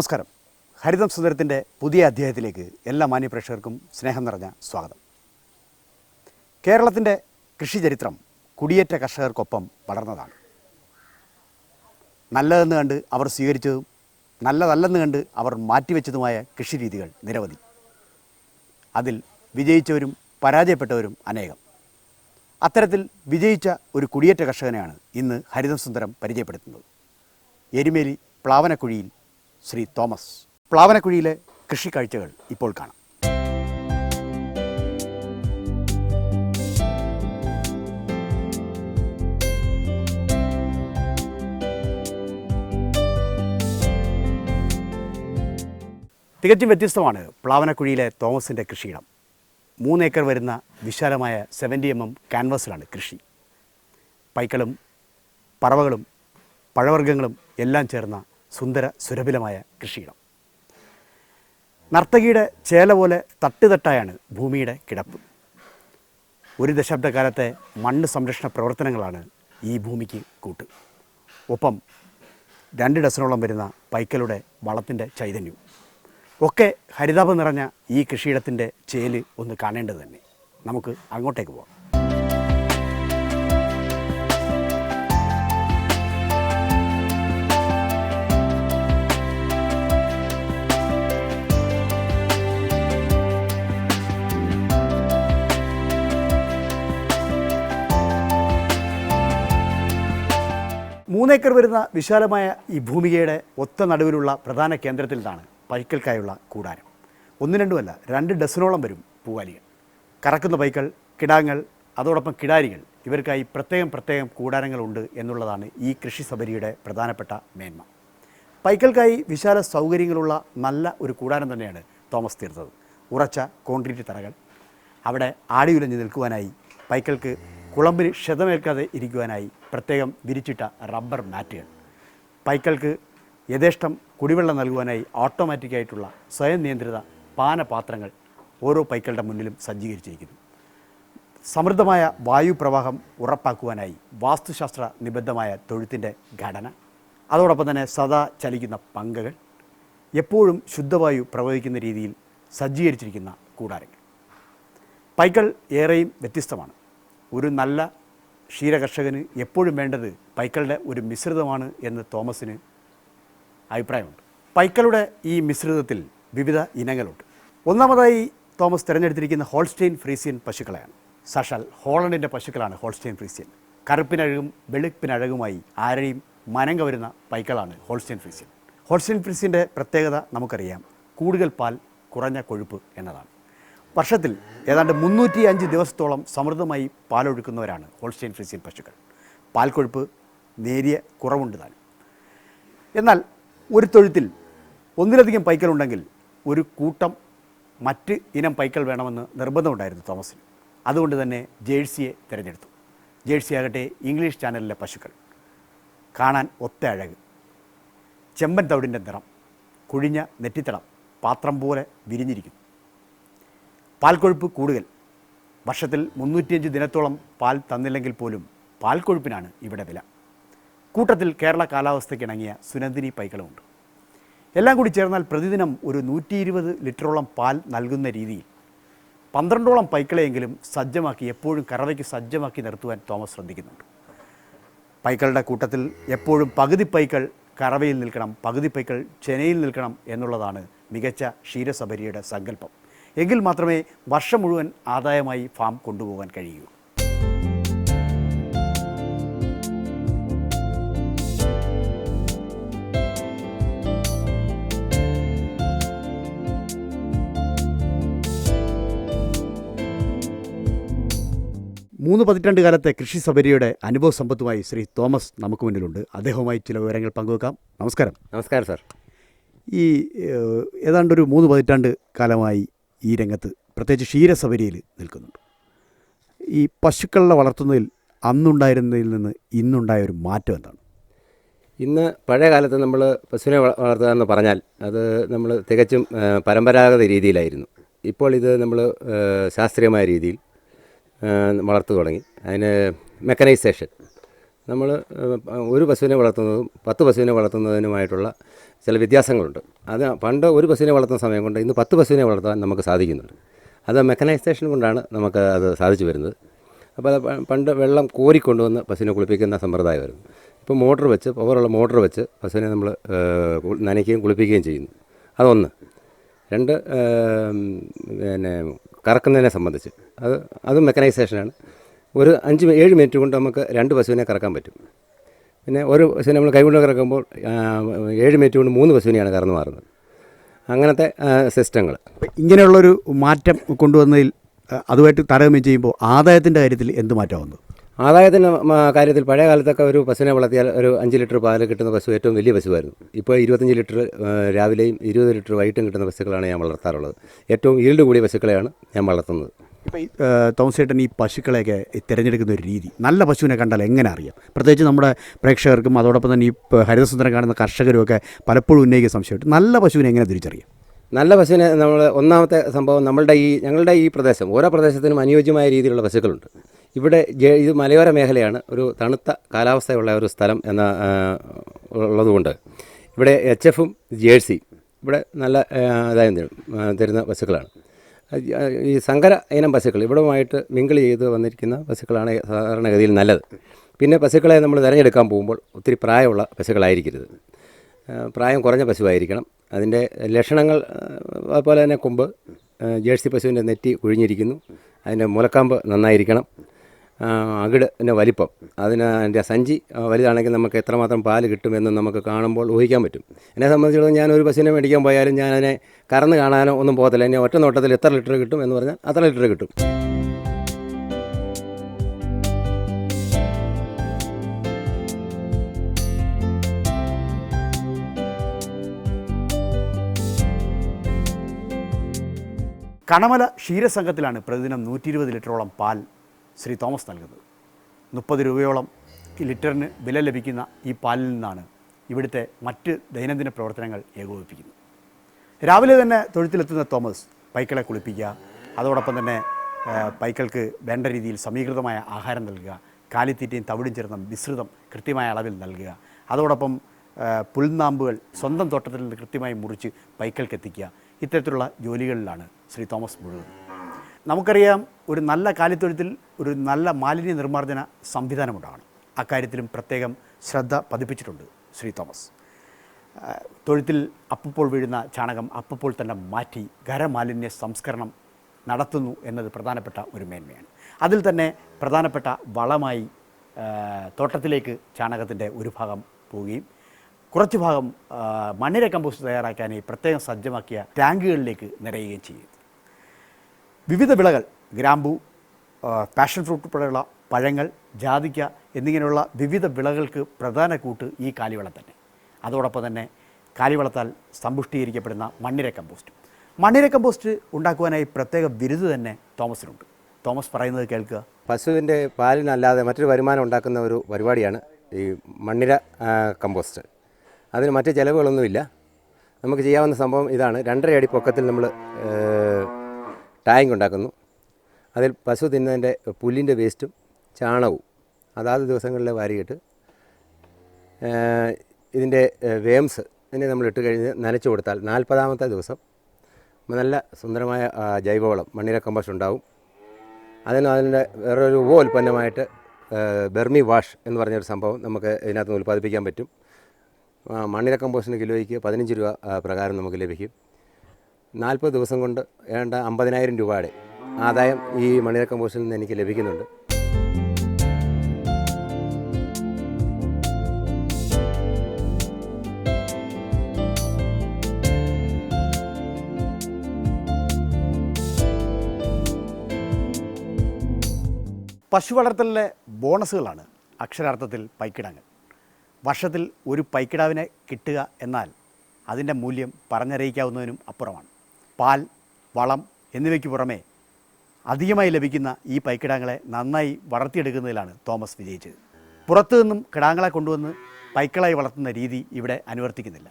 നമസ്കാരം. ഹരിതം സുന്ദരത്തിന്റെ പുതിയ അധ്യായത്തിലേക്ക് എല്ലാ മാന്യപ്രേക്ഷകർക്കും സ്നേഹം നിറഞ്ഞ സ്വാഗതം. കേരളത്തിന്റെ കൃഷി ചരിത്രം കുടിയേറ്റ കർഷകർക്കൊപ്പം വളർന്നതാണ്. നല്ലതെന്ന് കണ്ട് അവർ സ്വീകരിച്ചതും നല്ലതല്ലെന്ന് കണ്ട് അവർ മാറ്റിവെച്ചതുമായ കൃഷി രീതികൾ നിരവധി. അതിൽ വിജയിച്ചവരും പരാജയപ്പെട്ടവരും അനേകം. അത്തരത്തിൽ വിജയിച്ച ഒരു കുടിയേറ്റ കർഷകനെയാണ് ഇന്ന് ഹരിതം സുന്ദരം പരിചയപ്പെടുത്തുന്നത്. എരുമേലി പ്ലാവനക്കുഴിയിൽ ശ്രീ തോമസ്. പ്ലാവനക്കുഴിയിലെ കൃഷി കാഴ്ചകൾ ഇപ്പോൾ കാണാം. തികച്ചും വ്യത്യസ്തമാണ് പ്ലാവനക്കുഴിയിലെ തോമസിന്റെ കൃഷിയിടം. മൂന്നേക്കർ വരുന്ന വിശാലമായ സെവന്റി എം എം ക്യാൻവാസിലാണ് കൃഷി. പൈക്കളും പറവകളും പഴവർഗങ്ങളും എല്ലാം ചേർന്ന സുന്ദര സുരഭിലമായ കൃഷിയിടം. നർത്തകിയുടെ ചേല പോലെ തട്ടുതട്ടായാണ് ഭൂമിയുടെ കിടപ്പ്. ഒരു ദശാബ്ദക്കാലത്തെ മണ്ണ് സംരക്ഷണ പ്രവർത്തനങ്ങളാണ് ഈ ഭൂമിക്ക് കൂട്ട്. ഒപ്പം രണ്ട് ഡസനോളം വരുന്ന പൈക്കലുടെ വളത്തിന്റെ ചൈതന്യവും ഒക്കെ ഹരിതാപം നിറഞ്ഞ ഈ കൃഷിയിടത്തിന്റെ ചേൽ ഒന്ന് കാണേണ്ടത് തന്നെ. നമുക്ക് അങ്ങോട്ടേക്ക് പോകാം മൂന്നേക്കർ വരുന്ന വിശാലമായ ഈ ഭൂമികയുടെ ഒത്ത നടുവിലുള്ള പ്രധാന കേന്ദ്രത്തിലാണ് പൈക്കൽക്കായുള്ള കൂടാരം. ഒന്ന് രണ്ടുമല്ല രണ്ട് ഡസനോളം വരും പൂവാലികൾ. കറക്കുന്ന പൈക്കൾ കിടാങ്ങൾ അതോടൊപ്പം കിടാരികൾ ഇവർക്കായി പ്രത്യേകം പ്രത്യേകം കൂടാരങ്ങളുണ്ട് എന്നുള്ളതാണ് ഈ കൃഷി സബരിയുടെ പ്രധാനപ്പെട്ട മേന്മ. പൈക്കൽക്കായി വിശാല സൗകര്യങ്ങളുള്ള നല്ല ഒരു കൂടാരം തന്നെയാണ് തോമസ് തീർത്തത്. ഉറച്ച കോൺക്രീറ്റ് തറകൾ. അവിടെ ആടിയുലഞ്ഞ് നിൽക്കുവാനായി പൈക്കൾക്ക് കുളമ്പിന് ക്ഷതമേൽക്കാതെ ഇരിക്കുവാനായി പ്രത്യേകം വിരിച്ചിട്ട റബ്ബർ മാറ്റുകൾ. പൈക്കൾക്ക് യഥേഷ്ടം കുടിവെള്ളം നൽകുവാനായി ഓട്ടോമാറ്റിക്കായിട്ടുള്ള സ്വയം നിയന്ത്രിത പാനപാത്രങ്ങൾ ഓരോ പൈക്കളുടെ മുന്നിലും സജ്ജീകരിച്ചിരിക്കുന്നു. സമൃദ്ധമായ വായു പ്രവാഹം ഉറപ്പാക്കുവാനായി വാസ്തുശാസ്ത്ര നിബദ്ധമായ തൊഴുത്തിന്റെ ഘടന. അതോടൊപ്പം തന്നെ സദാ ചലിക്കുന്ന പങ്കകൾ. എപ്പോഴും ശുദ്ധവായു പ്രവഹിക്കുന്ന രീതിയിൽ സജ്ജീകരിച്ചിരിക്കുന്ന കൂടാരങ്ങൾ. പൈക്കൾ ഏറെയും വ്യത്യസ്തമാണ്. ഒരു നല്ല ക്ഷീരകർഷകന് എപ്പോഴും വേണ്ടത് പൈക്കളുടെ ഒരു മിശ്രിതമാണ് എന്ന് തോമസിന് അഭിപ്രായമുണ്ട്. പൈക്കളുടെ ഈ മിശ്രിതത്തിൽ വിവിധ ഇനങ്ങളുണ്ട്. ഒന്നാമതായി തോമസ് തിരഞ്ഞെടുത്തിരിക്കുന്ന ഹോൾസ്റ്റെയിൻ ഫ്രീസിയൻ പശുക്കളെയാണ്. സാക്ഷാൽ ഹോളണ്ടിന്റെ പശുക്കളാണ് ഹോൾസ്റ്റെയിൻ ഫ്രീസിയൻ. കറുപ്പിനഴകും വെളുപ്പിനഴകുമായി ആരെയും മനം കവരുന്ന പൈക്കളാണ് ഹോൾസ്റ്റെയിൻ ഫ്രീസിയൻ. ഹോൾസ്റ്റെയിൻ ഫ്രീസിയന്റെ പ്രത്യേകത നമുക്കറിയാം. കൂടുതൽ പാൽ കുറഞ്ഞ കൊഴുപ്പ് എന്നതാണ്. വർഷത്തിൽ ഏതാണ്ട് മുന്നൂറ്റി അഞ്ച് ദിവസത്തോളം സമൃദ്ധമായി പാലൊഴുക്കുന്നവരാണ് ഹോൾസ്റ്റൈൻ ഫ്രിസിയൻ പശുക്കൾ. പാൽ കൊഴുപ്പ് നേരിയ കുറവുണ്ട് താൻ എന്നാൽ ഒരു തൊഴുത്തിൽ ഒന്നിലധികം പൈക്കലുണ്ടെങ്കിൽ ഒരു കൂട്ടം മറ്റ് ഇനം പൈക്കൽ വേണമെന്ന് നിർബന്ധമുണ്ടായിരുന്നു തോമസിന്. അതുകൊണ്ട് തന്നെ ജേഴ്സിയെ തിരഞ്ഞെടുത്തു. ജേഴ്സി ആകട്ടെ ഇംഗ്ലീഷ് ചാനലിലെ പശുക്കൾ. കാണാൻ ഒത്ത അഴക്. ചെമ്പൻ തവിടിന്റെ നിറം കുഴിഞ്ഞ നെറ്റിത്തടം പാത്രം പോലെ വിരിഞ്ഞിരിക്കുന്നു. പാൽക്കൊഴുപ്പ് കൂടുതൽ. വർഷത്തിൽ മുന്നൂറ്റിയഞ്ച് ദിനത്തോളം പാൽ തന്നില്ലെങ്കിൽ പോലും പാൽക്കൊഴുപ്പിനാണ് ഇവിടെ വില. കൂട്ടത്തിൽ കേരള കാലാവസ്ഥയ്ക്ക് ഇണങ്ങിയ സുനന്ദിനി പൈക്കളുമുണ്ട് എല്ലാം കൂടി ചേർന്നാൽ പ്രതിദിനം ഒരു നൂറ്റി ഇരുപത് ലിറ്ററോളം പാൽ നൽകുന്ന രീതിയിൽ പന്ത്രണ്ടോളം പൈക്കളെയെങ്കിലും സജ്ജമാക്കി എപ്പോഴും കറവയ്ക്ക് സജ്ജമാക്കി നിർത്തുവാൻ തോമസ് ശ്രദ്ധിക്കുന്നുണ്ട്. പൈക്കളുടെ കൂട്ടത്തിൽ എപ്പോഴും പകുതി പൈക്കൾ കറവയിൽ നിൽക്കണം പകുതി പൈക്കൾ ചെനയിൽ നിൽക്കണം എന്നുള്ളതാണ് മികച്ച ക്ഷീരസബരിയുടെ സങ്കല്പം. എങ്കിൽ മാത്രമേ വർഷം മുഴുവൻ ആദായമായി ഫാം കൊണ്ടുപോകാൻ കഴിയൂ. മൂന്ന് പതിറ്റാണ്ട് കാലത്തെ കൃഷി സബരിയുടെ അനുഭവ സമ്പത്തുമായി ശ്രീ തോമസ് നമുക്ക് മുന്നിലുണ്ട്. അദ്ദേഹവുമായി ചില വിവരങ്ങൾ പങ്കുവെക്കാം. നമസ്കാരം. നമസ്കാരം സാർ. ഈ ഏതാണ്ട് ഒരു മൂന്ന് പതിറ്റാണ്ട് കാലമായി ഈ രംഗത്ത് പ്രത്യേകിച്ച് ക്ഷീരസബരിയിൽ നിൽക്കുന്നുണ്ട്. ഈ പശുക്കളെ വളർത്തുന്നതിൽ അന്നുണ്ടായിരുന്നതിൽ നിന്ന് ഇന്നുണ്ടായ ഒരു മാറ്റം എന്താണ്? ഇന്ന് പഴയ കാലത്ത് നമ്മൾ പശുവിനെ വള- വളർത്തുക എന്ന് പറഞ്ഞാൽ അത് നമ്മൾ തികച്ചും പരമ്പരാഗത രീതിയിലായിരുന്നു. ഇപ്പോൾ ഇത് നമ്മൾ ശാസ്ത്രീയമായ രീതിയിൽ വളർത്തു തുടങ്ങി. അതിന് മെക്കനൈസേഷൻ. നമ്മൾ ഒരു പശുവിനെ വളർത്തുന്നതും പത്ത് പശുവിനെ വളർത്തുന്നതിനുമായിട്ടുള്ള ചില വ്യത്യാസങ്ങളുണ്ട്. അത് പണ്ട് ഒരു പശുവിനെ വളർത്തുന്ന സമയം കൊണ്ട് ഇന്ന് പത്ത് പശുവിനെ വളർത്താൻ നമുക്ക് സാധിക്കുന്നുണ്ട്. അത് മെക്കനൈസേഷൻ കൊണ്ടാണ് നമുക്ക് അത് സാധിച്ചു വരുന്നത്. അപ്പോൾ പണ്ട് വെള്ളം കോരിക്കൊണ്ടുവന്ന് പശുവിനെ കുളിപ്പിക്കുന്ന സമ്പ്രദായമായിരുന്നു ഇപ്പോൾ മോട്ടർ വെച്ച് പവറുള്ള മോട്ടർ വെച്ച് പശുവിനെ നമ്മൾ നനയ്ക്കുകയും കുളിപ്പിക്കുകയും ചെയ്യുന്നു. അതൊന്ന്. രണ്ട് പിന്നെ കറക്കുന്നതിനെ സംബന്ധിച്ച്. അത് അതും മെക്കനൈസേഷനാണ്. ഒരു അഞ്ച് ഏഴ് മിനിറ്റ് കൊണ്ട് നമുക്ക് രണ്ട് പശുവിനെ കറക്കാൻ പറ്റും. പിന്നെ ഒരു പശുവിനെ നമ്മൾ കൈകൊണ്ട് കറക്കുമ്പോൾ ഏഴ് മിനിറ്റ് കൊണ്ട് മൂന്ന് പശുവിനെയാണ് കറന്നു മാറുന്നത്. അങ്ങനത്തെ സിസ്റ്റങ്ങൾ ഇങ്ങനെയുള്ളൊരു മാറ്റം കൊണ്ടുവന്നതിൽ അതുമായിട്ട് താരതമ്യം ചെയ്യുമ്പോൾ ആദായത്തിന്റെ കാര്യത്തിൽ എന്ത് മാറ്റം വന്നു? ആദായത്തിന്റെ കാര്യത്തിൽ പഴയ കാലത്തൊക്കെ ഒരു പശുവിനെ വളർത്തിയാൽ ഒരു അഞ്ച് ലിറ്റർ പാൽ കിട്ടുന്ന പശു ഏറ്റവും വലിയ പശുവായിരുന്നു ഇപ്പോൾ ഇരുപത്തഞ്ച് ലിറ്റർ രാവിലെയും ഇരുപത് ലിറ്റർ വൈകിട്ടും കിട്ടുന്ന പശുക്കളാണ് ഞാൻ വളർത്താറുള്ളത്. ഏറ്റവും ഈൽഡ് കൂടിയ പശുക്കളെയാണ് ഞാൻ വളർത്തുന്നത്. ഇപ്പോൾ ഈ തോമസേട്ടൻ ഈ പശുക്കളെയൊക്കെ തിരഞ്ഞെടുക്കുന്ന ഒരു രീതി. നല്ല പശുവിനെ കണ്ടാൽ എങ്ങനെ അറിയാം? പ്രത്യേകിച്ച് നമ്മുടെ പ്രേക്ഷകർക്കും അതോടൊപ്പം തന്നെ ഈ ഹരിതസുന്ദരം കാണുന്ന കർഷകരും ഒക്കെ പലപ്പോഴും ഉന്നയിക്കുന്ന സംശയമുണ്ട്. നല്ല പശുവിനെ എങ്ങനെ തിരിച്ചറിയാം? നല്ല പശുവിനെ നമ്മൾ ഒന്നാമത്തെ സംഭവം നമ്മളുടെ ഈ ഞങ്ങളുടെ ഈ പ്രദേശം ഓരോ പ്രദേശത്തിനും അനുയോജ്യമായ രീതിയിലുള്ള പശുക്കളുണ്ട്. ഇവിടെ ഇത് മലയോര മേഖലയാണ് ഒരു തണുത്ത കാലാവസ്ഥയുള്ള ഒരു സ്ഥലം എന്ന ഉള്ളതുകൊണ്ട്. ഇവിടെ എച്ച് എഫും ജേഴ്സിയും ഇവിടെ നല്ല തരും തരുന്ന പശുക്കളാണ്. ഈ സങ്കര ഇനം പശുക്കൾ ഇവിടുമായിട്ട് മിങ്കിൾ ചെയ്ത് വന്നിരിക്കുന്ന പശുക്കളാണ് സാധാരണഗതിയിൽ നല്ലത്. പിന്നെ പശുക്കളെ നമ്മൾ തിരഞ്ഞെടുക്കാൻ പോകുമ്പോൾ ഒത്തിരി പ്രായമുള്ള പശുക്കളായിരിക്കരുത്. പ്രായം കുറഞ്ഞ പശുവായിരിക്കണം. അതിന്റെ ലക്ഷണങ്ങൾ അതുപോലെ തന്നെ കൊമ്പ് ജേഴ്സി പശുവിന്റെ നെറ്റി കുഴിഞ്ഞിരിക്കുന്നു. അതിന്റെ മുലക്കാമ്പ് നന്നായിരിക്കണം. അകിടിന്റെ വലിപ്പം. അതിന് അതിന്റെ സഞ്ചി വലുതാണെങ്കിൽ നമുക്ക് എത്രമാത്രം പാൽ കിട്ടുമെന്ന് നമുക്ക് കാണുമ്പോൾ ഊഹിക്കാൻ പറ്റും. എന്നെ സംബന്ധിച്ചിടത്തോളം ഞാൻ ഒരു പശുവിനെ മേടിക്കാൻ പോയാലും ഞാൻ അതിനെ കറന്ന് കാണാനോ ഒന്നും പോകത്തില്ല. എന്നെ ഒറ്റ നോട്ടത്തിൽ എത്ര ലിറ്റർ കിട്ടും എന്ന് പറഞ്ഞാൽ അത്ര ലിറ്റർ കിട്ടും. കണമല ക്ഷീരസംഘത്തിലാണ് പ്രതിദിനം നൂറ്റി ഇരുപത് ലിറ്ററോളം പാൽ ശ്രീ തോമസ് നൽകുന്നത്. മുപ്പത് രൂപയോളം ലിറ്ററിന് വില ലഭിക്കുന്ന ഈ പാലിൽ നിന്നാണ് ഇവിടുത്തെ മറ്റ് ദൈനംദിന പ്രവർത്തനങ്ങൾ ഏകോപിപ്പിക്കുന്നത്. രാവിലെ തന്നെ തൊഴുത്തിലെത്തുന്ന തോമസ് പൈക്കളെ കുളിപ്പിക്കുക അതോടൊപ്പം തന്നെ പൈക്കൾക്ക് വേണ്ട രീതിയിൽ സമീകൃതമായ ആഹാരം നൽകുക കാലിത്തീറ്റയും തവിടും ചേർന്ന മിശ്രിതം കൃത്യമായ അളവിൽ നൽകുക അതോടൊപ്പം പുൽനാമ്പുകൾ സ്വന്തം തോട്ടത്തിൽ നിന്ന് കൃത്യമായി മുറിച്ച് പൈക്കൾക്ക് എത്തിക്കുക ഇത്തരത്തിലുള്ള ജോലികളിലാണ് ശ്രീ തോമസ് മുഴുവൻ നമുക്കറിയാം ഒരു നല്ല കാലിത്തൊഴുത്തിൽ ഒരു നല്ല മാലിന്യ നിർമ്മാർജന സംവിധാനമുണ്ടാകണം അക്കാര്യത്തിലും പ്രത്യേകം ശ്രദ്ധ പതിപ്പിച്ചിട്ടുണ്ട് ശ്രീ തോമസ്. തൊഴുത്തിൽ അപ്പപ്പോൾ വീഴുന്ന ചാണകം അപ്പപ്പോൾ തന്നെ മാറ്റി ഖരമാലിന്യ സംസ്കരണം നടത്തുന്നു എന്നത് പ്രധാനപ്പെട്ട ഒരു മേന്മയാണ്. അതിൽ തന്നെ പ്രധാനപ്പെട്ട വളമായി തോട്ടത്തിലേക്ക് ചാണകത്തിന്റെ ഒരു ഭാഗം പോവുകയും കുറച്ച് ഭാഗം മണ്ണിര കമ്പോസ്റ്റ് തയ്യാറാക്കാനായി പ്രത്യേകം സജ്ജമാക്കിയ ടാങ്കുകളിലേക്ക് നിറയുകയും ചെയ്യും വിവിധ വിളകൾ ഗ്രാമ്പു പാഷൻ ഫ്രൂട്ട് ഉൾപ്പെടെയുള്ള പഴങ്ങൾ ജാതിക്ക എന്നിങ്ങനെയുള്ള വിവിധ വിളകൾക്ക് പ്രധാന കൂട്ട് ഈ കാലിവളം തന്നെ അതോടൊപ്പം തന്നെ കാലിവളത്താൽ സമ്പുഷ്ടീകരിക്കപ്പെടുന്ന മണ്ണിര കമ്പോസ്റ്റ്. മണ്ണിര കമ്പോസ്റ്റ് ഉണ്ടാക്കുവാനായി പ്രത്യേക ബിരുദ് തന്നെ തോമസിനുണ്ട്. തോമസ് പറയുന്നത് കേൾക്കുക. പശുവിന്റെ പാലിനല്ലാതെ മറ്റൊരു വരുമാനം ഉണ്ടാക്കുന്ന ഒരു പരിപാടിയാണ് ഈ മണ്ണിര കമ്പോസ്റ്റ്. അതിന് മറ്റ് ചിലവുകളൊന്നുമില്ല. നമുക്ക് ചെയ്യാവുന്ന സംഭവം ഇതാണ്. രണ്ടര അടി പൊക്കത്തിൽ നമ്മൾ ടാങ്ക് ഉണ്ടാക്കുന്നു. അതിൽ പശു തിന്നതിന്റെ പുല്ലിന്റെ വേസ്റ്റും ചാണകവും അതാത് ദിവസങ്ങളിൽ വാരിയിട്ട് ഇതിന്റെ വേംസ് ഇതിനെ നമ്മൾ ഇട്ട് കഴിഞ്ഞ് നനച്ചു കൊടുത്താൽ നാൽപ്പതാമത്തെ ദിവസം നല്ല സുന്ദരമായ ജൈവവളം മണ്ണിര കമ്പോസ്റ്റ് ഉണ്ടാവും. അതിന് അതിന്റെ വേറൊരു ഉപ ഉൽപ്പന്നമായിട്ട് ബെർമി വാഷ് എന്ന് പറഞ്ഞൊരു സംഭവം നമുക്ക് ഇതിനകത്ത് ഉൽപ്പാദിപ്പിക്കാൻ പറ്റും. മണ്ണിര കമ്പോസ്റ്റിന് കിലോയ്ക്ക് പതിനഞ്ച് രൂപ പ്രകാരം നമുക്ക് ലഭിക്കും. നാൽപ്പത് ദിവസം കൊണ്ട് ഏതാണ്ട് അമ്പതിനായിരം രൂപയുടെ ആദായം ഈ മണ്ണിര കമ്പോസ്റ്റിൽ നിന്ന് എനിക്ക് ലഭിക്കുന്നുണ്ട്. പശു വളർത്തലിലെ ബോണസുകളാണ് അക്ഷരാർത്ഥത്തിൽ പൈക്കിടങ്ങൾ വർഷത്തിൽ ഒരു പൈക്കിടാവിനെ കിട്ടുക എന്നാൽ അതിന്റെ മൂല്യം പറഞ്ഞറിയിക്കാവുന്നതിനും അപ്പുറമാണ്. പാൽ വളം എന്നിവയ്ക്ക് പുറമെ അധികമായി ലഭിക്കുന്ന ഈ പൈക്കിടാങ്ങളെ നന്നായി വളർത്തിയെടുക്കുന്നതിലാണ് തോമസ് വിജയിച്ചത്. പുറത്തു നിന്നും കിടാങ്ങളെ കൊണ്ടുവന്ന് പൈക്കളായി വളർത്തുന്ന രീതി ഇവിടെ അനുവർത്തിക്കുന്നില്ല.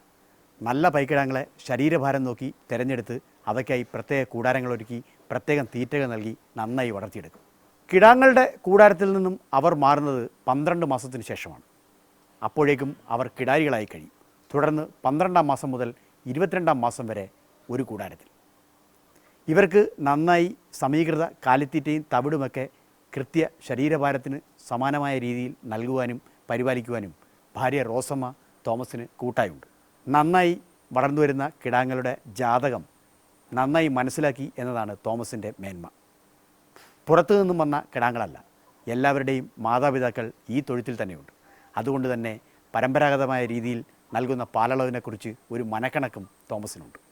നല്ല പൈക്കിടാങ്ങളെ ശരീരഭാരം നോക്കി തിരഞ്ഞെടുത്ത് അവയ്ക്കായി പ്രത്യേക കൂടാരങ്ങൾ ഒരുക്കി പ്രത്യേകം തീറ്റകൾ നൽകി നന്നായി വളർത്തിയെടുക്കും. കിടാങ്ങളുടെ കൂടാരത്തിൽ നിന്നും അവർ മാറുന്നത് പന്ത്രണ്ട് മാസത്തിന് ശേഷമാണ്. അപ്പോഴേക്കും അവർ കിടാരികളായി കഴിയും. തുടർന്ന് പന്ത്രണ്ടാം മാസം മുതൽ ഇരുപത്തിരണ്ടാം മാസം വരെ ഒരു കൂടാരത്തിൽ. ഇവർക്ക് നന്നായി സമീകൃത കാലിത്തീറ്റയും തവിടുമൊക്കെ കൃത്യ ശരീരഭാരത്തിന് സമാനമായ രീതിയിൽ നൽകുവാനും പരിപാലിക്കുവാനും ഭാര്യ റോസമ്മ തോമസിന് കൂട്ടായുണ്ട്. നന്നായി വളർന്നു വരുന്ന കിടാങ്ങളുടെ ജാതകം നന്നായി മനസ്സിലാക്കി എന്നതാണ് തോമസിന്റെ മേന്മ. പുറത്തു നിന്നും വന്ന കിടാങ്ങളല്ല എല്ലാവരുടെയും മാതാപിതാക്കൾ ഈ തൊഴുത്തിൽ തന്നെയുണ്ട്. അതുകൊണ്ട് തന്നെ പരമ്പരാഗതമായ രീതിയിൽ നൽകുന്ന പാലളവിനെക്കുറിച്ച് ഒരു മനക്കണക്കും തോമസിനുണ്ട്.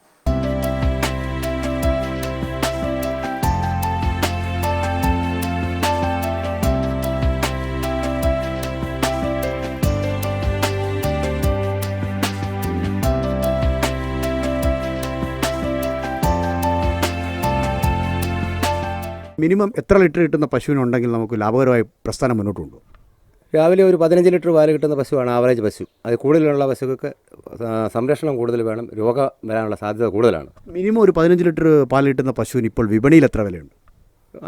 മിനിമം എത്ര ലിറ്റർ കിട്ടുന്ന പശുവിനുണ്ടെങ്കിൽ നമുക്ക് ലാഭകരമായി പ്രസ്ഥാനം മുന്നോട്ട് കൊണ്ടുപോകും രാവിലെ ഒരു പതിനഞ്ച് ലിറ്റർ പാൽ കിട്ടുന്ന പശുവാണ് ആവറേജ് പശു. അത് കൂടുതലുള്ള പശുക്കൾക്ക് സംരക്ഷണം കൂടുതൽ വേണം രോഗം വരാനുള്ള സാധ്യത കൂടുതലാണ്. മിനിമം ഒരു പതിനഞ്ച് ലിറ്റർ പാൽ കിട്ടുന്ന പശുവിന് ഇപ്പോൾ വിപണിയിൽ എത്ര വിലയുണ്ട്?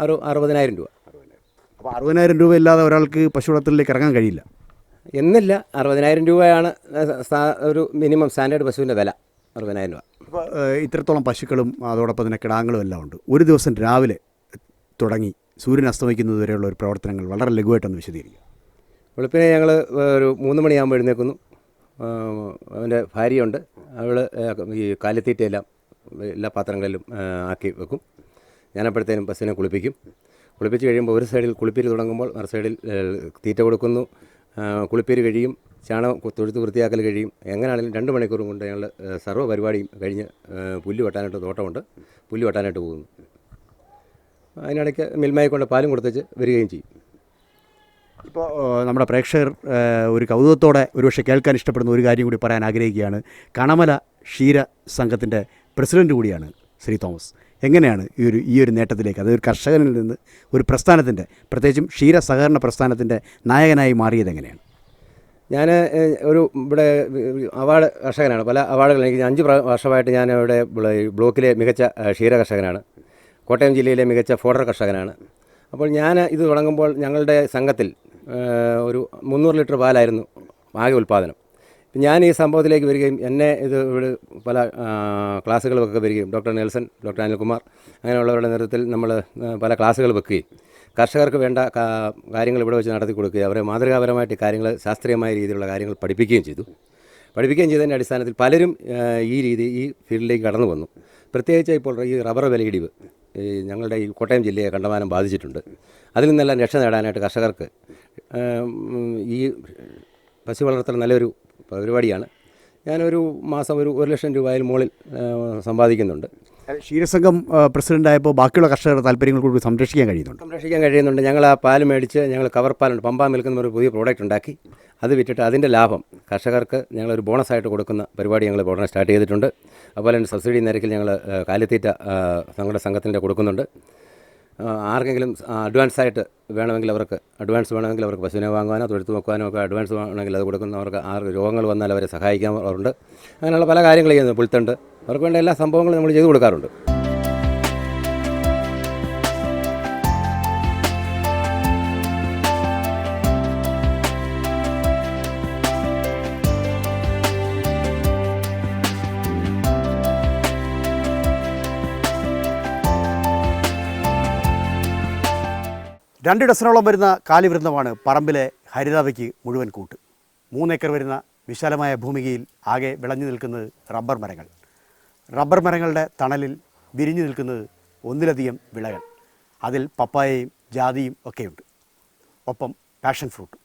അറു അറുപതിനായിരം രൂപ. അപ്പോൾ അറുപതിനായിരം രൂപ ഇല്ലാതെ ഒരാൾക്ക് പശു വളർത്തലിലേക്ക് ഇറങ്ങാൻ കഴിയില്ല? എന്നില്ല അറുപതിനായിരം രൂപയാണ് ഒരു മിനിമം സ്റ്റാൻഡേർഡ് പശുവിന്റെ വില അറുപതിനായിരം രൂപ. ഇത്രത്തോളം പശുക്കളും അതോടൊപ്പം തന്നെ കിടാങ്ങളും എല്ലാം ഉണ്ട്. ഒരു ദിവസം രാവിലെ തുടങ്ങി. സൂര്യൻ അസ്തമിക്കുന്നത് വരെയുള്ള ഒരു പ്രവർത്തനങ്ങൾ വളരെ ലഘുവായിട്ടൊന്ന് വിശദീകരിക്കുക വെളുപ്പിനെ ഞങ്ങൾ ഒരു മൂന്ന് മണിയാകുമ്പോൾ എഴുന്നേൽക്കുന്നു ആ, അവന്റെ ഭാര്യയുണ്ട്. അവൾ ഈ കാലിത്തീറ്റയെല്ലാം എല്ലാ പാത്രങ്ങളിലും ആക്കി വെക്കും. ഞാനപ്പോഴത്തേനും ബസ്സിനെ കുളിപ്പിക്കും. കുളിപ്പിച്ച് കഴിയുമ്പോൾ ഒരു സൈഡിൽ കുളിപ്പീര് തുടങ്ങുമ്പോൾ മറു സൈഡിൽ തീറ്റ കൊടുക്കുന്നു. കുളിപ്പീര് കഴിയും. ചാണകം തൊഴുത്ത് വൃത്തിയാക്കൽ കഴിയും. എങ്ങനെയാണെങ്കിലും രണ്ട് മണിക്കൂറും കൊണ്ട് ഞങ്ങൾ സർവ പരിപാടിയും കഴിഞ്ഞ് പുല്ല് വെട്ടാനായിട്ട് തോട്ടമുണ്ട്. പുല്ല് വെട്ടാനായിട്ട് പോകുന്നു. അതിനിടയ്ക്ക് മിൽമയെ കൊണ്ട് പാലും കൊടുത്തേച്ച് വരികയും ചെയ്യും. ഇപ്പോൾ നമ്മുടെ പ്രേക്ഷകർ ഒരു കൗതുകത്തോടെ ഒരുപക്ഷെ കേൾക്കാൻ ഇഷ്ടപ്പെടുന്ന ഒരു കാര്യം കൂടി പറയാൻ ആഗ്രഹിക്കുകയാണ്. കണമല ക്ഷീര സംഘത്തിന്റെ പ്രസിഡന്റ് കൂടിയാണ് ശ്രീ തോമസ്. എങ്ങനെയാണ് ഈ ഒരു ഈ ഒരു നേട്ടത്തിലേക്ക് അതൊരു കർഷകനിൽ നിന്ന് ഒരു പ്രസ്ഥാനത്തിന്റെ പ്രത്യേകിച്ചും ക്ഷീര സഹകരണ പ്രസ്ഥാനത്തിന്റെ നായകനായി മാറിയത് എങ്ങനെയാണ്? ഞാൻ ഒരു ഇവിടെ അവാർഡ് കർഷകനാണ്. പല അവാർഡുകൾ എനിക്ക് അഞ്ച് വർഷമായിട്ട് ഞാൻ ഇവിടെ ബ്ലോക്കിലെ മികച്ച ക്ഷീര കർഷകനാണ്. കോട്ടയം ജില്ലയിലെ മികച്ച ഫോഡർ കർഷകനാണ്. അപ്പോൾ ഞാൻ ഇത് തുടങ്ങുമ്പോൾ ഞങ്ങളുടെ സംഘത്തിൽ ഒരു മുന്നൂറ് ലിറ്റർ പാലായിരുന്നു ആകെ ഉൽപ്പാദനം. ഞാൻ ഈ സംഭവത്തിലേക്ക് വരികയും എന്നെ ഇത് ഇവിടെ പല ക്ലാസ്സുകൾ വരികയും ഡോക്ടർ നെൽസൺ ഡോക്ടർ അനിൽകുമാർ അങ്ങനെയുള്ളവരുടെ നേതൃത്വത്തിൽ നമ്മൾ പല ക്ലാസ്സുകൾ വെക്കുകയും കർഷകർക്ക് വേണ്ട കാര്യങ്ങൾ ഇവിടെ വെച്ച് നടത്തി കൊടുക്കുകയും അവരെ മാതൃകാപരമായിട്ട് കാര്യങ്ങൾ ശാസ്ത്രീയമായ രീതിയിലുള്ള കാര്യങ്ങൾ പഠിപ്പിക്കുകയും ചെയ്തു. പഠിപ്പിക്കുകയും ചെയ്തതിന്റെ അടിസ്ഥാനത്തിൽ പലരും ഈ രീതി ഈ ഫീൽഡിലേക്ക് കടന്നു വന്നു. പ്രത്യേകിച്ച് ഇപ്പോൾ ഈ റബ്ബർ വിലയിടിവ് ഞങ്ങളുടെ ഈ കോട്ടയം ജില്ലയെ കണ്ടമാനം ബാധിച്ചിട്ടുണ്ട്. അതിൽ നിന്നെല്ലാം രക്ഷ നേടാനായിട്ട് കർഷകർക്ക് ഈ പശു വളർത്തൽ നല്ലൊരു പരിപാടിയാണ്. ഞാനൊരു മാസം ഒരു ഒരു ലക്ഷം രൂപയിൽ മുകളിൽ സമ്പാദിക്കുന്നുണ്ട്. ക്ഷീരസംഘം പ്രസിഡന്റായപ്പോൾ ബാക്കിയുള്ള കർഷകരുടെ താല്പര്യങ്ങൾ കൂടി സംരക്ഷിക്കാൻ കഴിയുന്നുണ്ട്? സംരക്ഷിക്കാൻ കഴിയുന്നുണ്ട്. ഞങ്ങൾ ആ പാൽ മേടിച്ച് ഞങ്ങൾ കവർ പാലുണ്ട്. പമ്പാ മിൽക്കുന്ന ഒരു പുതിയ പ്രോഡക്റ്റ് ഉണ്ടാക്കി. അത് വിറ്റിട്ട് അതിന്റെ ലാഭം കർഷകർക്ക് ഞങ്ങളൊരു ബോണസായിട്ട് കൊടുക്കുന്ന പരിപാടി ഞങ്ങൾ ഉടനെ സ്റ്റാർട്ട് ചെയ്തിട്ടുണ്ട്. അതുപോലെ തന്നെ സബ്സിഡി നിരക്കിൽ ഞങ്ങൾ കാലിത്തീറ്റ ഞങ്ങളുടെ സംഘത്തിന്റെ കൊടുക്കുന്നുണ്ട്. ആർക്കെങ്കിലും അഡ്വാൻസ് ആയിട്ട് വേണമെങ്കിൽ അവർക്ക് അഡ്വാൻസ് വേണമെങ്കിൽ അവർക്ക് പശുവിനെ വാങ്ങുവാനോ തൊഴുത്ത് വെക്കുവാനോ ഒക്കെ അഡ്വാൻസ് വേണമെങ്കിൽ അത് കൊടുക്കുന്നവർക്ക് ആർക്ക് രോഗങ്ങൾ വന്നാൽ അവരെ സഹായിക്കാറുണ്ട് അങ്ങനെയുള്ള പല കാര്യങ്ങൾ ചെയ്യുന്നത് പുൽത്തണ്ട്. അവർക്ക് വേണ്ട എല്ലാ സംഭവങ്ങളും നമ്മൾ ചെയ്തു കൊടുക്കാറുണ്ട്. രണ്ട് ഡസനോളം വരുന്ന കാലിവൃന്ദമാണ് പറമ്പിലെ ഹരിതാവയ്ക്ക് മുഴുവൻ കൂട്ട്. മൂന്നേക്കർ വരുന്ന വിശാലമായ ഭൂമികയിൽ ആകെ വിളഞ്ഞു നിൽക്കുന്നത് റബ്ബർ മരങ്ങൾ. റബ്ബർ മരങ്ങളുടെ തണലിൽ വിരിഞ്ഞു നിൽക്കുന്നത് ഒന്നിലധികം വിളകൾ. അതിൽ പപ്പായയും ജാതിയും ഒക്കെയുണ്ട്. ഒപ്പം പാഷൻ ഫ്രൂട്ട്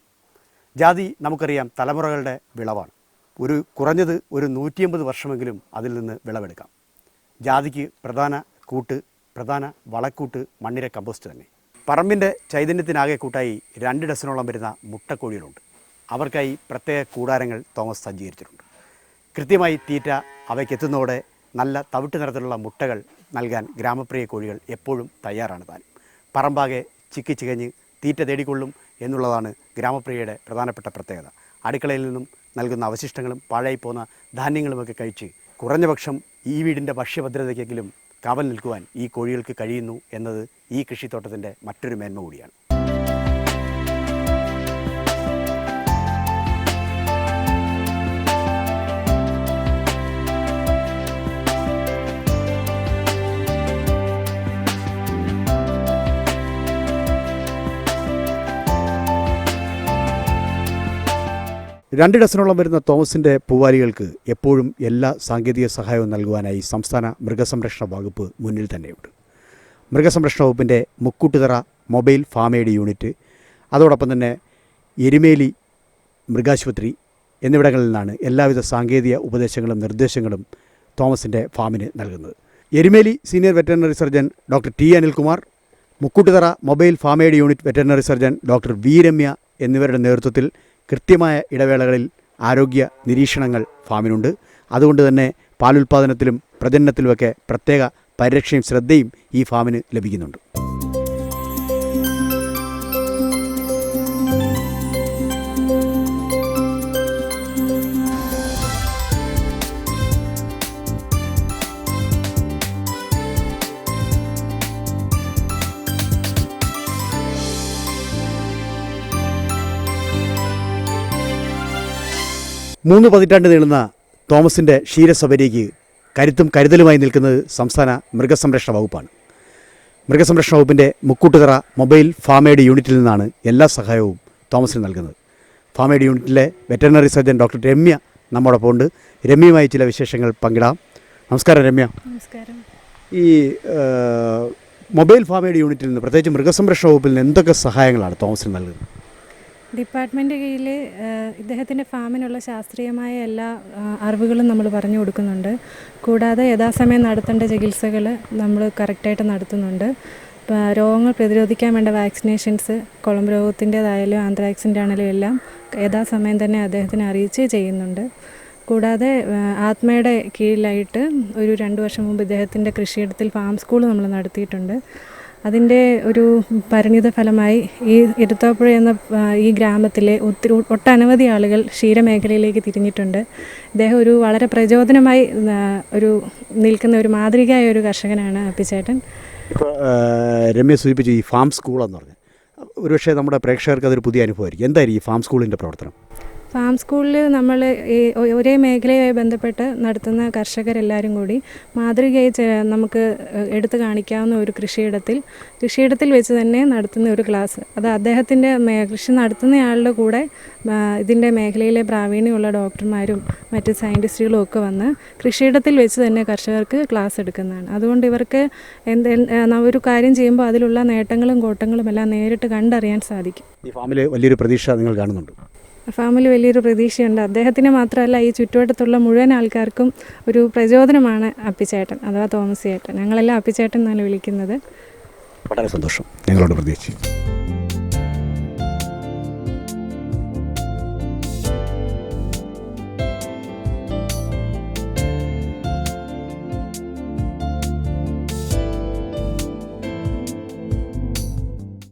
ജാതി നമുക്കറിയാം തലമുറകളുടെ വിളവാണ്. ഒരു കുറഞ്ഞത് ഒരു നൂറ്റിയമ്പത് വർഷമെങ്കിലും അതിൽ നിന്ന് വിളവെടുക്കാം. ജാതിക്ക് പ്രധാന കൂട്ട് പ്രധാന വളക്കൂട്ട് മണ്ണിര കമ്പോസ്റ്റ് തന്നെ. പറമ്പിന്റെ ചൈതന്യത്തിനാകെ കൂട്ടായി രണ്ട് ഡസനോളം വരുന്ന മുട്ടക്കോഴികളുണ്ട്. അവർക്കായി പ്രത്യേക കൂടാരങ്ങൾ തോമസ് സജ്ജീകരിച്ചിട്ടുണ്ട്. കൃത്യമായി തീറ്റ അവയ്ക്കെത്തുന്നതോടെ നല്ല തവിട്ട് നിറത്തിലുള്ള മുട്ടകൾ നൽകാൻ ഗ്രാമപ്രിയ കോഴികൾ എപ്പോഴും തയ്യാറാണ് താനും. പറമ്പാകെ ചിക്കി ചികഞ്ഞ് തീറ്റ തേടിക്കൊള്ളും എന്നുള്ളതാണ് ഗ്രാമപ്രിയയുടെ പ്രധാനപ്പെട്ട പ്രത്യേകത. അടുക്കളയിൽ നിന്നും നൽകുന്ന അവശിഷ്ടങ്ങളും പാഴായി പോകുന്ന ധാന്യങ്ങളുമൊക്കെ കഴിച്ച് കുറഞ്ഞപക്ഷം ഈ വീടിന്റെ ഭക്ഷ്യഭദ്രതയ്ക്കെങ്കിലും കാവൽ നിൽക്കുവാൻ ഈ കോഴികൾക്ക് കഴിയുന്നു എന്നത് ഈ കൃഷിത്തോട്ടത്തിന്റെ മറ്റൊരു മേന്മ കൂടിയാണ്. രണ്ട് ഡസനോളം വരുന്ന തോമസിന്റെ പൂവാലികൾക്ക് എപ്പോഴും എല്ലാ സാങ്കേതിക സഹായവും നൽകുവാനായി സംസ്ഥാന മൃഗസംരക്ഷണ വകുപ്പ് മുന്നിൽ തന്നെയുണ്ട്. മൃഗസംരക്ഷണ വകുപ്പിന്റെ മുക്കൂട്ടുതറ മൊബൈൽ ഫാമേഡ് യൂണിറ്റ് അതോടൊപ്പം തന്നെ എരുമേലി മൃഗാശുപത്രി എന്നിവിടങ്ങളിൽ നിന്നാണ് എല്ലാവിധ സാങ്കേതിക ഉപദേശങ്ങളും നിർദ്ദേശങ്ങളും തോമസിന്റെ ഫാമിന് നൽകുന്നത്. Erumeli senior veterinary surgeon doctor T Anilkumar Mukkoottuthara mobile farm aid unit veterinary surgeon doctor V Remya എന്നിവരുടെ നേതൃത്വത്തിൽ കൃത്യമായ ഇടവേളകളിൽ ആരോഗ്യ നിരീക്ഷണങ്ങൾ ഫാമിനുണ്ട്. അതുകൊണ്ട് തന്നെ പാലുൽപാദനത്തിലും പ്രജനനത്തിലുമൊക്കെ പ്രത്യേക പരിരക്ഷയും ശ്രദ്ധയും ഈ ഫാമിന് ലഭിക്കുന്നുണ്ട്. മൂന്ന് പതിറ്റാണ്ട് നീളുന്ന തോമസിന്റെ ക്ഷീരസബരിക്ക് കരുത്തും കരുതലുമായി നിൽക്കുന്നത് സംസ്ഥാന മൃഗസംരക്ഷണ വകുപ്പാണ്. മൃഗസംരക്ഷണ വകുപ്പിന്റെ മുക്കൂട്ടുതറ മൊബൈൽ ഫാമേഡ് യൂണിറ്റിൽ നിന്നാണ് എല്ലാ സഹായവും തോമസിന് നൽകുന്നത്. ഫാമേഡ് യൂണിറ്റിലെ വെറ്ററിനറി സർജൻ ഡോക്ടർ രമ്യ നമ്മോടൊപ്പം ഉണ്ട്. രമ്യയുമായി ചില വിശേഷങ്ങൾ പങ്കിടാം. നമസ്കാരം രമ്യ. നമസ്കാരം. ഈ മൊബൈൽ ഫാമേഡ് യൂണിറ്റിൽ നിന്ന് പ്രത്യേകിച്ച് മൃഗസംരക്ഷണ വകുപ്പിൽ നിന്ന് എന്തൊക്കെ സഹായങ്ങളാണ് തോമസിന് നൽകുന്നത്? ഡിപ്പാർട്ട്മെന്റ് കീഴിൽ ഇദ്ദേഹത്തിന്റെ ഫാമിനുള്ള ശാസ്ത്രീയമായ എല്ലാ അറിവുകളും നമ്മൾ പറഞ്ഞു കൊടുക്കുന്നുണ്ട്. കൂടാതെ യഥാസമയം നടത്തേണ്ട ചികിത്സകൾ നമ്മൾ കറക്റ്റായിട്ട് നടത്തുന്നുണ്ട്. രോഗങ്ങൾ പ്രതിരോധിക്കാൻ വേണ്ട വാക്സിനേഷൻസ് കുളമ്പ് രോഗത്തിന്റേതായാലും ആന്ത്രാക്സിന്റെ ആണെങ്കിലും എല്ലാം യഥാസമയം തന്നെ അദ്ദേഹത്തിന് അറിയിച്ച് ചെയ്യുന്നുണ്ട്. കൂടാതെ ആത്മയുടെ കീഴിലായിട്ട് ഒരു രണ്ട് വർഷം മുമ്പ് ഇദ്ദേഹത്തിന്റെ കൃഷിയിടത്തിൽ ഫാം സ്കൂൾ നമ്മൾ നടത്തിയിട്ടുണ്ട്. അതിന്റെ ഒരു പരിണിത ഫലമായി ഈ ഇരുത്തോപ്പുഴ എന്ന ഈ ഗ്രാമത്തിലെ ഒത്തിരി ഒട്ടനവധി ആളുകൾ ക്ഷീരമേഖലയിലേക്ക് തിരിഞ്ഞിട്ടുണ്ട്. ഇദ്ദേഹം ഒരു വളരെ പ്രചോദനമായി ഒരു നിൽക്കുന്ന ഒരു മാതൃകയായ ഒരു കർഷകനാണ് അപ്പിച്ചേട്ടൻ രമ്യ സൂചിപ്പിച്ചു ഈ ഫാം സ്കൂൾ എന്ന് പറഞ്ഞു ഒരുപക്ഷെ നമ്മുടെ പ്രേക്ഷകർക്ക് അതൊരു പുതിയ അനുഭവമായിരിക്കും. എന്തായിരിക്കും ഈ ഫാം സ്കൂളിന്റെ പ്രവർത്തനം? ഫാം സ്കൂളിൽ നമ്മൾ ഈ ഒരേ മേഖലയുമായി ബന്ധപ്പെട്ട് നടത്തുന്ന കർഷകരെല്ലാവരും കൂടി മാതൃകയായി നമുക്ക് എടുത്തു കാണിക്കാവുന്ന ഒരു കൃഷിയിടത്തിൽ കൃഷിയിടത്തിൽ വെച്ച് തന്നെ നടത്തുന്ന ഒരു ക്ലാസ്. അത് അദ്ദേഹത്തിന്റെ കൃഷി നടത്തുന്നയാളുടെ കൂടെ ഇതിന്റെ മേഖലയിലെ പ്രാവീണ്യമുള്ള ഡോക്ടർമാരും മറ്റ് സയന്റിസ്റ്റുകളും ഒക്കെ വന്ന് കൃഷിയിടത്തിൽ വെച്ച് തന്നെ കർഷകർക്ക് ക്ലാസ് എടുക്കുന്നതാണ്. അതുകൊണ്ട് ഇവർക്ക് എന്ത് ഒരു കാര്യം ചെയ്യുമ്പോൾ അതിലുള്ള നേട്ടങ്ങളും കോട്ടങ്ങളും എല്ലാം നേരിട്ട് കണ്ടറിയാൻ സാധിക്കും. ഈ ഫാമിൽ വലിയൊരു പ്രതീക്ഷ നിങ്ങൾ കാണുന്നുണ്ട്. ഫാമിൽ വലിയൊരു പ്രതീക്ഷയുണ്ട്. അദ്ദേഹത്തിന് മാത്രമല്ല ഈ ചുറ്റുവട്ടത്തുള്ള മുഴുവൻ ആൾക്കാർക്കും ഒരു പ്രചോദനമാണ് അപ്പിച്ചേട്ടൻ അഥവാ തോമസ് ചേട്ടൻ ഞങ്ങളെല്ലാം അപ്പിച്ചേട്ടൻ എന്നാണ് വിളിക്കുന്നത്. വളരെ സന്തോഷം. ഞങ്ങളോട് പ്രതീക്ഷിച്ചു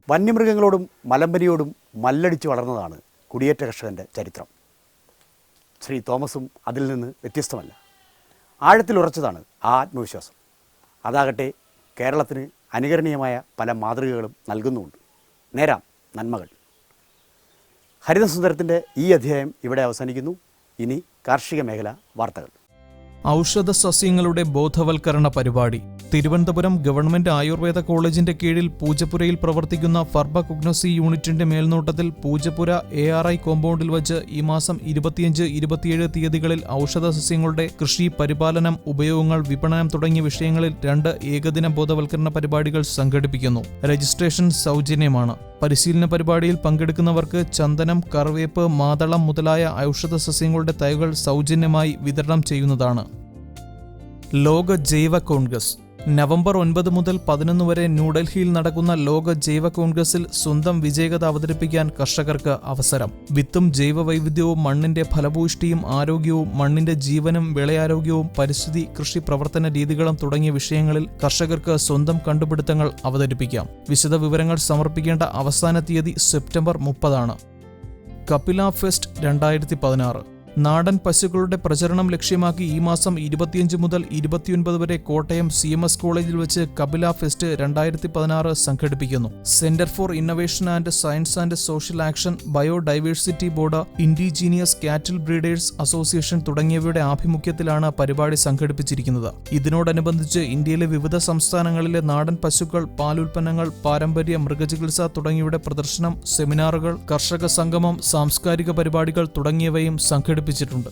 വന്യമൃഗങ്ങളോടും മലമ്പനിയോടും മല്ലടിച്ച് വളർന്നതാണ് കുടിയേറ്റ കർഷകന്റെ ചരിത്രം. ശ്രീ തോമസും അതിൽ നിന്ന് വ്യത്യസ്തമല്ല. ആഴത്തിലുറച്ചതാണ് ആ ആത്മവിശ്വാസം. അതാകട്ടെ കേരളത്തിന് അനുകരണീയമായ പല മാതൃകകളും നൽകുന്നുമുണ്ട്. നേരാം നന്മകൾ. ഹരിതസുന്ദരത്തിന്റെ ഈ അധ്യായം ഇവിടെ അവസാനിക്കുന്നു. ഇനി കാർഷിക മേഖല വാർത്തകൾ. ഔഷധ സസ്യങ്ങളുടെ ബോധവൽക്കരണ പരിപാടി. തിരുവനന്തപുരം ഗവൺമെന്റ് ആയുർവേദ കോളേജിന്റെ കീഴിൽ പൂജപ്പുരയിൽ പ്രവർത്തിക്കുന്ന ഫർബ കുഗ്നോസി യൂണിറ്റിന്റെ മേൽനോട്ടത്തിൽ പൂജപ്പുര എ ആർ ഐ കോമ്പൗണ്ടിൽ വച്ച് ഈ മാസം ഇരുപത്തിയഞ്ച് ഇരുപത്തിയേഴ് തീയതികളിൽ ഔഷധ സസ്യങ്ങളുടെ കൃഷി പരിപാലനം ഉപയോഗങ്ങൾ വിപണനം തുടങ്ങിയ വിഷയങ്ങളിൽ രണ്ട് ഏകദിന ബോധവൽക്കരണ പരിപാടികൾ സംഘടിപ്പിക്കുന്നു. രജിസ്ട്രേഷൻ സൗജന്യമാണ്. പരിശീലന പരിപാടിയിൽ പങ്കെടുക്കുന്നവർക്ക് ചന്ദനം കറിവേപ്പ് മാതളം മുതലായ ഔഷധ സസ്യങ്ങളുടെ തൈകൾ സൗജന്യമായി വിതരണം ചെയ്യുന്നതാണ്. ലോക ജൈവ കോൺഗ്രസ് നവംബർ ഒൻപത് മുതൽ പതിനൊന്ന് വരെ ന്യൂഡൽഹിയിൽ നടക്കുന്ന ലോക ജൈവ കോൺഗ്രസിൽ സ്വന്തം വിജയകത അവതരിപ്പിക്കാൻ കർഷകർക്ക് അവസരം. വിത്തും ജൈവ വൈവിധ്യവും മണ്ണിന്റെ ഫലഭൂഷ്ടിയും ആരോഗ്യവും മണ്ണിന്റെ ജീവനും വിളയാരോഗ്യവും പരിസ്ഥിതി കൃഷി പ്രവർത്തന രീതികളും തുടങ്ങിയ വിഷയങ്ങളിൽ കർഷകർക്ക് സ്വന്തം കണ്ടുപിടുത്തങ്ങൾ അവതരിപ്പിക്കാം. വിശദ വിവരങ്ങൾ സമർപ്പിക്കേണ്ട അവസാന തീയതി സെപ്റ്റംബർ മുപ്പതാണ്. കപില ഫെസ്റ്റ് രണ്ടായിരത്തി പതിനാറ്. നാടൻ പശുക്കളുടെ പ്രചരണം ലക്ഷ്യമാക്കി ഈ മാസം ഇരുപത്തിയഞ്ച് മുതൽ ഇരുപത്തിയൊൻപത് വരെ കോട്ടയം സി എം എസ് കോളേജിൽ വെച്ച് കപില ഫെസ്റ്റ് രണ്ടായിരത്തി പതിനാറ് സംഘടിപ്പിക്കുന്നു. Centre for innovation and science and social action biodiversity board indigenous cattle breeders association തുടങ്ങിയവയുടെ ആഭിമുഖ്യത്തിലാണ് പരിപാടി സംഘടിപ്പിച്ചിരിക്കുന്നത്. ഇതിനോടനുബന്ധിച്ച് ഇന്ത്യയിലെ വിവിധ സംസ്ഥാനങ്ങളിലെ നാടൻ പശുക്കൾ പാലുൽപ്പന്നങ്ങൾ പാരമ്പര്യ മൃഗചികിത്സ തുടങ്ങിയവയുടെ പ്രദർശനം സെമിനാറുകൾ കർഷക സംഗമം സാംസ്കാരിക പരിപാടികൾ തുടങ്ങിയവയും സംഘടിപ്പിച്ചിട്ടുണ്ട്